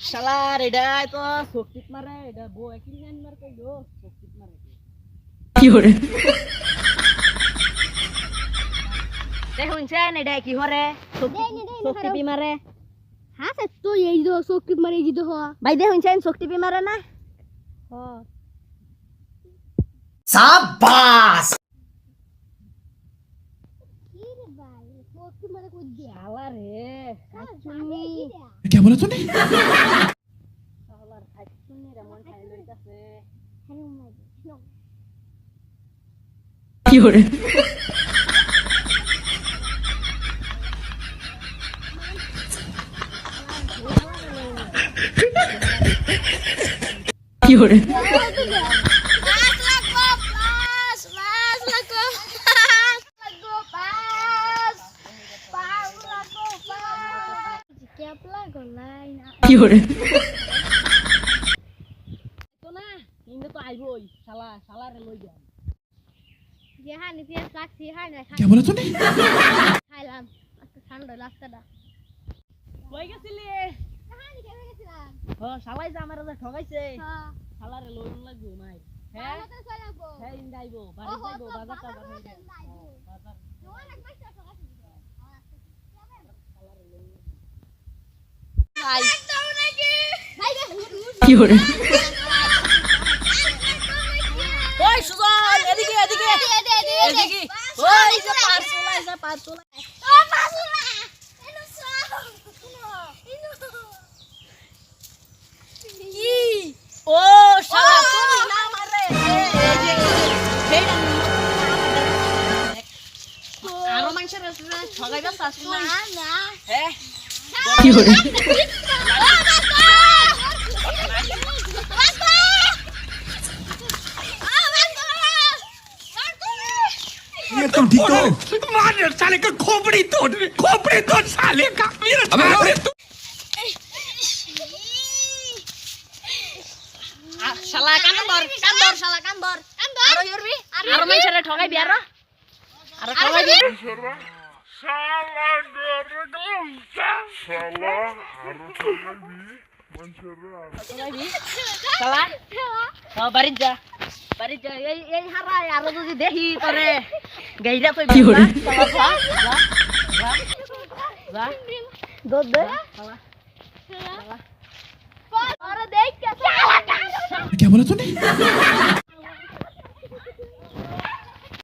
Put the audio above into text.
শালার এটা তো শক্তিত মারে এটা বউ একই জান মার কই গো শক্তিত মারে দেখুন সেন এটা কি হরে? শক্তি মারে। হ্যাঁ স্যার তো এই তো শক্তি মারে এই তো ভাই দেখুন সেন শক্তি মারে না? কি রে ভাই শক্তি মারে কই দিয়া क्या बोला तूने শালার খাইছুনি রে মন হ্যাঁ শালারে লই লাগবে মাই হ্যাঁ? আমাদের চলে যাব হ্যাঁ ইন যাইবো বাড়ি ওহো, যাইবো বাজার বাজার টাজার বাজার হয়ে যাইবো। বাজার অনেক বাইসা তো আছে ভাই ওই সুজন এদিকে এদিকে এদিকে। ওই যে পার্সেল আইছে পার্সেল ও মাসুলা এনো সব ইনো কি? ও শালা তুমি না মারে এই যে হেডা আরও মানুষের ঠগাইবা শাসন না? হ্যাঁ? ये एकदम ठीक हो मार साले का खोपड़ी तोड़ खोपड़ी तोड़ साले का मेरा अबे Salah kantor, kantor, salah kantor. Kantor. Aro yurbi, aro main cara biar lah. Aro tongai biar. Salah dari dosa. Salah, aro tongai bi, main cara. Salah, salah. Salah, barinja. বাড়ি যা এই এই হারাই আরো যদি দেখি তোরে গাইরা তুই কি হরে যা যা যা দুধ দে শালা আরে দেখ কে क्या बोला तूने